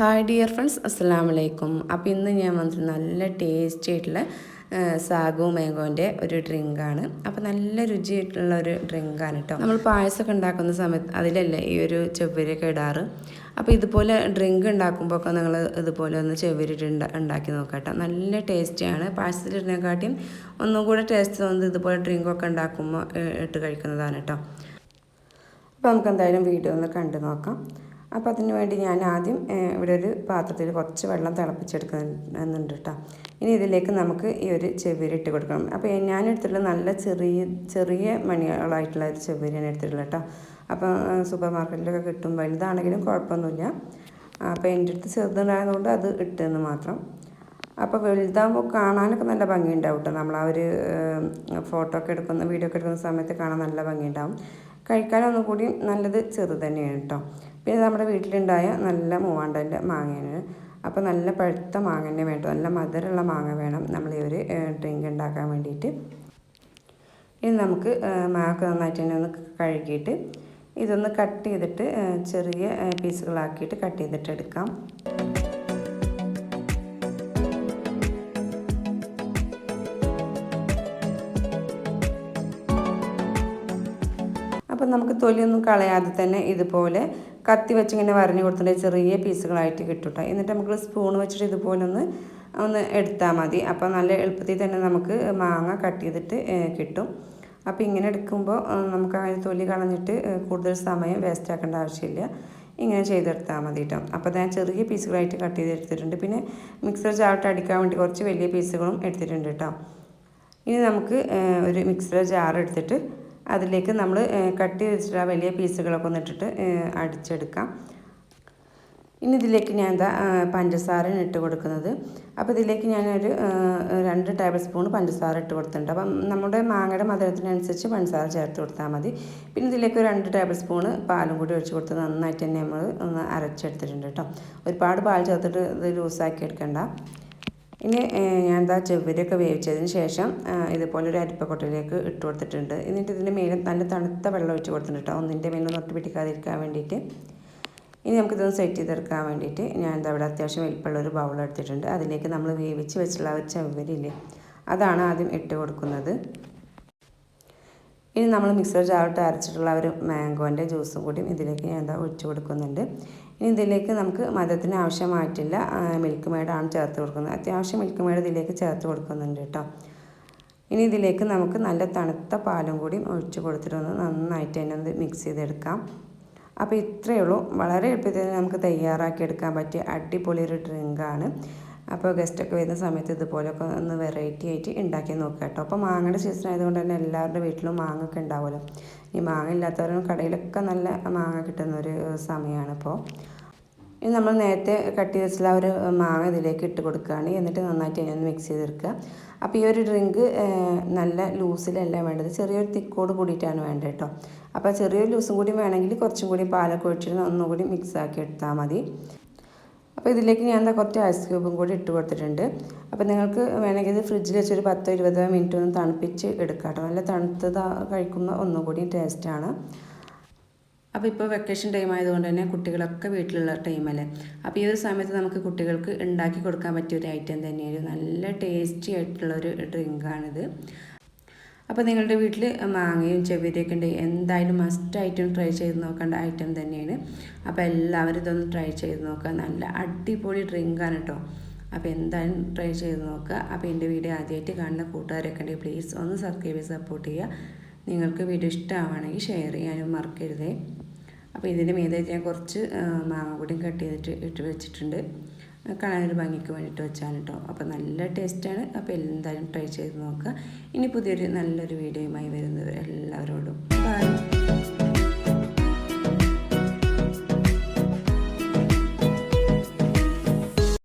Hi dear friends അസ്സാം വലൈക്കും അപ്പോൾ ഇന്ന് ഞാൻ വന്നിട്ട് നല്ല ടേസ്റ്റി ആയിട്ടുള്ള സാഗു മാംഗോന്റെ ഒരു ഡ്രിങ്കാണ് അപ്പോൾ നല്ല രുചിയായിട്ടുള്ള ഒരു ഡ്രിങ്കാണ് കേട്ടോ നമ്മൾ പായസമൊക്കെ ഉണ്ടാക്കുന്ന സമയത്ത് അതിലല്ലേ ഈ ഒരു ചെവ്വരിയൊക്കെ ഇടാറ്? അപ്പോൾ ഇതുപോലെ ഡ്രിങ്ക് ഉണ്ടാക്കുമ്പോൾ ഒക്കെ നിങ്ങൾ ഇതുപോലെ ഒന്ന് ചെവ്വരിട്ട് ഉണ്ടാ- ഉണ്ടാക്കി നോക്കാം നല്ല ടേസ്റ്റിയാണ് പായസത്തിലിടുന്നതിനെക്കാട്ടിയും ഒന്നും കൂടെ ടേസ്റ്റ് തോന്നുന്നത് ഇതുപോലെ ഡ്രിങ്കൊക്കെ ഉണ്ടാക്കുമ്പോൾ ഇട്ട് കഴിക്കുന്നതാണ് കേട്ടോ അപ്പോൾ നമുക്ക് എന്തായാലും വീഡിയോ ഒന്ന് കണ്ടു നോക്കാം. അപ്പോൾ അതിന് വേണ്ടി ഞാൻ ആദ്യം ഇവിടെ ഒരു പാത്രത്തിൽ കുറച്ച് വെള്ളം തിളപ്പിച്ചെടുക്കുന്നുണ്ട് കേട്ടോ ഇനി ഇതിലേക്ക് നമുക്ക് ഈ ഒരു ചെവിരി ഇട്ട് കൊടുക്കണം. അപ്പോൾ ഞാൻ എടുത്തിട്ടുള്ള നല്ല ചെറിയ ചെറിയ മണികളായിട്ടുള്ള ഒരു ചെവിരിയാണ് എടുത്തിട്ടുള്ളത് കേട്ടോ അപ്പോൾ സൂപ്പർ മാർക്കറ്റിലൊക്കെ കിട്ടും. വലുതാണെങ്കിലും കുഴപ്പമൊന്നുമില്ല. അപ്പോൾ എന്റെ അടുത്ത് ചെറുതുണ്ടായതുകൊണ്ട് അത് ഇട്ടെന്ന് മാത്രം. അപ്പോൾ വലുതാകുമ്പോൾ കാണാനൊക്കെ നല്ല ഭംഗിയുണ്ടാവും കേട്ടോ നമ്മൾ ആ ഒരു ഫോട്ടോ ഒക്കെ എടുക്കുന്ന വീഡിയോ ഒക്കെ എടുക്കുന്ന സമയത്ത് കാണാൻ നല്ല ഭംഗിയുണ്ടാവും. കഴിക്കാനൊന്നും കൂടി നല്ലത് ചെറുത് തന്നെയാണ് കേട്ടോ പിന്നെ നമ്മുടെ വീട്ടിലുണ്ടായ നല്ല മൂവാണ്ടന്റെ മാങ്ങയാണ്. അപ്പോൾ നല്ല പഴുത്ത മാങ്ങ തന്നെ വേണ്ട നല്ല മധുരമുള്ള മാങ്ങ വേണം നമ്മൾ ഈ ഒരു ഡ്രിങ്ക് ഉണ്ടാക്കാൻ വേണ്ടിയിട്ട്. ഇനി നമുക്ക് മാങ്ങ നന്നായിട്ട് തന്നെ ഒന്ന് കഴുകിയിട്ട് ഇതൊന്ന് കട്ട് ചെയ്തിട്ട് ചെറിയ പീസുകളാക്കിയിട്ട് കട്ട് ചെയ്തിട്ട് എടുക്കാം. അപ്പം നമുക്ക് തൊലിയൊന്നും കളയാതെ തന്നെ ഇതുപോലെ കത്തി വെച്ച് ഇങ്ങനെ വരഞ്ഞു കൊടുത്തിട്ട് ചെറിയ പീസുകളായിട്ട് കേട്ടോ എന്നിട്ട് നമുക്ക് സ്പൂൺ വെച്ചിട്ട് ഇതുപോലെ ഒന്ന് ഒന്ന് എടുത്താൽ മതി. അപ്പോൾ നല്ല എളുപ്പത്തിൽ തന്നെ നമുക്ക് മാങ്ങ കട്ട് ചെയ്തിട്ട് കിട്ടും. അപ്പോൾ ഇങ്ങനെ എടുക്കുമ്പോൾ നമുക്ക് അതിന് തൊലി കളഞ്ഞിട്ട് കൂടുതൽ സമയം വേസ്റ്റ് ആക്കേണ്ട ആവശ്യമില്ല. ഇങ്ങനെ ചെയ്തെടുത്താൽ മതി കേട്ടോ അപ്പോൾ ഞാൻ ചെറിയ പീസുകളായിട്ട് കട്ട് ചെയ്തെടുത്തിട്ടുണ്ട് പിന്നെ മിക്സർ ചാർട്ട് അടിക്കാൻ വേണ്ടി കുറച്ച് വലിയ പീസുകളും എടുത്തിട്ടുണ്ട് കേട്ടോ ഇനി നമുക്ക് ഒരു മിക്സർ ജാർ എടുത്തിട്ട് അതിലേക്ക് നമ്മൾ കട്ട് വെച്ചിട്ട് ആ വലിയ പീസുകളൊക്കെ ഒന്ന് ഇട്ടിട്ട് അടിച്ചെടുക്കാം. ഇനി ഇതിലേക്ക് ഞാൻ എന്താ പഞ്ചസാരയാണ് ഇട്ട് കൊടുക്കുന്നത്. അപ്പോൾ ഇതിലേക്ക് ഞാനൊരു രണ്ട് ടേബിൾ സ്പൂൺ പഞ്ചസാര ഇട്ട് കൊടുത്തിട്ടുണ്ട്. അപ്പം നമ്മുടെ മാങ്ങയുടെ മധുരത്തിനനുസരിച്ച് പഞ്ചസാര ചേർത്ത് കൊടുത്താൽ മതി. പിന്നെ ഇതിലേക്ക് രണ്ട് ടേബിൾ സ്പൂൺ പാലും കൂടി ഒഴിച്ച് കൊടുത്ത് നന്നായിട്ട് തന്നെ നമ്മൾ ഒന്ന് അരച്ചെടുത്തിട്ടുണ്ട് കേട്ടോ. ഒരുപാട് പാൽ ചേർത്തിട്ട് ഇത് ലൂസാക്കി എടുക്കണ്ട. ഇനി ഞാൻ എന്താ ചെവ്വരിയൊക്കെ വേവിച്ചതിന് ശേഷം ഇതുപോലൊരു അരിപ്പക്കൊട്ടയിലേക്ക് ഇട്ട് കൊടുത്തിട്ടുണ്ട്. എന്നിട്ട് ഇതിന്റെ മേലെ നല്ല തണുത്ത വെള്ളം ഒഴിച്ച് കൊടുത്തിട്ടുണ്ട് കേട്ടോ ഒന്നിന്റെ മേലൊന്നും ഒട്ടി പിടിക്കാതിരിക്കാൻ വേണ്ടിയിട്ട്. ഇനി നമുക്കിതൊന്ന് സെറ്റ് ചെയ്തെടുക്കാൻ വേണ്ടിയിട്ട് ഞാൻ എന്താ ഇവിടെ അത്യാവശ്യം വലിപ്പമുള്ള ഒരു ബൗൾ എടുത്തിട്ടുണ്ട്. അതിലേക്ക് നമ്മൾ വേവിച്ച് വെച്ചുള്ള ഒരു ചെവ്വരില്ലേ അതാണ് ആദ്യം ഇട്ട് കൊടുക്കുന്നത്. ഇനി നമ്മൾ മിക്സർ ജാറിട്ട് അരച്ചിട്ടുള്ള ഒരു മാംഗോന്റെ ജ്യൂസും കൂടി ഇതിലേക്ക് ഞാൻ എന്താ ഒഴിച്ചു കൊടുക്കുന്നുണ്ട്. ഇനി ഇതിലേക്ക് നമുക്ക് മധുരത്തിന് ആവശ്യമായിട്ടില്ല മിൽക്ക് മേഡാണ് ചേർത്ത് കൊടുക്കുന്നത്. അത്യാവശ്യം മിൽക്ക് മേഡ് ഇതിലേക്ക് ചേർത്ത് കൊടുക്കുന്നുണ്ട് കേട്ടോ. ഇനി ഇതിലേക്ക് നമുക്ക് നല്ല തണുത്ത പാലും കൂടി ഒഴിച്ച് കൊടുത്തിട്ടൊന്ന് നന്നായിട്ട് തന്നെ ഒന്ന് മിക്സ് ചെയ്തെടുക്കാം. അപ്പോൾ ഇത്രയേ ഉള്ളൂ. വളരെ എളുപ്പത്തിൽ നമുക്ക് തയ്യാറാക്കി എടുക്കാൻ പറ്റിയ അടിപൊളി ഒരു ഡ്രിങ്കാണ് അപ്പോൾ ഗസ്റ്റൊക്കെ വരുന്ന സമയത്ത് ഇതുപോലൊക്കെ ഒന്ന് വെറൈറ്റി ആയിട്ട് ഉണ്ടാക്കി നോക്കുക കേട്ടോ. അപ്പോൾ മാങ്ങയുടെ സീസൺ ആയതുകൊണ്ട് തന്നെ എല്ലാവരുടെ വീട്ടിലും മാങ്ങ ഒക്കെ ഉണ്ടാവുമല്ലോ. ഈ മാങ്ങ ഇല്ലാത്തവരും കടയിലൊക്കെ നല്ല മാങ്ങ കിട്ടുന്ന ഒരു സമയമാണ് ഇപ്പോൾ. ഇനി നമ്മൾ നേരത്തെ കട്ട് ചെയ്ത് ഒരു മാങ്ങ ഇതിലേക്ക് ഇട്ട് കൊടുക്കുകയാണ്. എന്നിട്ട് നന്നായിട്ട് അതിനൊന്ന് മിക്സ് ചെയ്തെടുക്കുക അപ്പോൾ ഈ ഒരു ഡ്രിങ്ക് നല്ല ലൂസിലല്ല വേണ്ടത് ചെറിയൊരു തിക്കോട് കൂടിയിട്ടാണ് വേണ്ടത് കേട്ടോ. അപ്പോൾ ചെറിയൊരു ലൂസും കൂടി വേണമെങ്കിൽ കുറച്ചും കൂടി പാലൊക്കെ ഒഴിച്ചിട്ട് ഒന്നുകൂടി മിക്സ് ആക്കി എടുത്താൽ മതി. അപ്പോൾ ഇതിലേക്ക് ഞാൻ എന്താ കുറച്ച് ഐസ് ക്യൂബും കൂടി ഇട്ട് കൊടുത്തിട്ടുണ്ട്. അപ്പോൾ നിങ്ങൾക്ക് വേണമെങ്കിൽ ഇത് ഫ്രിഡ്ജിൽ വെച്ചൊരു പത്തോ ഇരുപതോ മിനിറ്റ് ഒന്ന് തണുപ്പിച്ച് എടുക്കാം നല്ല തണുത്തത് കഴിക്കുമ്പോൾ ഒന്നുകൂടി ടേസ്റ്റാണ് അപ്പോൾ ഇപ്പോൾ വെക്കേഷൻ ടൈം ആയതുകൊണ്ട് തന്നെ കുട്ടികളൊക്കെ വീട്ടിലുള്ള ടൈമല്ലേ അപ്പോൾ ഈ ഒരു സമയത്ത് നമുക്ക് കുട്ടികൾക്ക് ഉണ്ടാക്കി കൊടുക്കാൻ പറ്റിയ ഒരു ഐറ്റം തന്നെയാണ് നല്ല ടേസ്റ്റി ആയിട്ടുള്ള ഒരു ഡ്രിങ്കാണിത് അപ്പോൾ നിങ്ങളുടെ വീട്ടിൽ മാങ്ങയും ചെവിരിയൊക്കെ ഉണ്ട്. എന്തായാലും ഐറ്റം ട്രൈ ചെയ്ത് നോക്കേണ്ട ഐറ്റം തന്നെയാണ്. അപ്പോൾ എല്ലാവരും ഇതൊന്ന് ട്രൈ ചെയ്ത് നോക്കുക. നല്ല അടിപൊളി ഡ്രിങ്കാണ് കേട്ടോ അപ്പോൾ എന്തായാലും ട്രൈ ചെയ്ത് നോക്കുക. അപ്പോൾ എന്റെ വീഡിയോ ആദ്യമായിട്ട് കാണുന്ന കൂട്ടുകാരൊക്കെ ഉണ്ടെങ്കിൽ പ്ലീസ് ഒന്ന് സബ്സ്ക്രൈബ് ചെയ്ത് സപ്പോർട്ട് ചെയ്യുക. നിങ്ങൾക്ക് വീഡിയോ ഇഷ്ടമാവുകയാണെങ്കിൽ ഷെയർ ചെയ്യാനും മറക്കരുതേ. അപ്പോൾ ഇതിന്റെ മീതായിട്ട് ഞാൻ കുറച്ച് മാങ്ങ കൂടിയും കട്ട് ചെയ്തിട്ട് ഇട്ട് വെച്ചിട്ടുണ്ട്. കാണാനൊരു ഭംഗിക്ക് വേണ്ടിയിട്ട് വെച്ചാണ് കേട്ടോ അപ്പോൾ നല്ല ടേസ്റ്റാണ്. അപ്പോൾ എന്തായാലും ട്രൈ ചെയ്ത് നോക്കുക ഇനി പുതിയൊരു നല്ലൊരു വീഡിയോയുമായി വരുന്നത് എല്ലാവരോടും.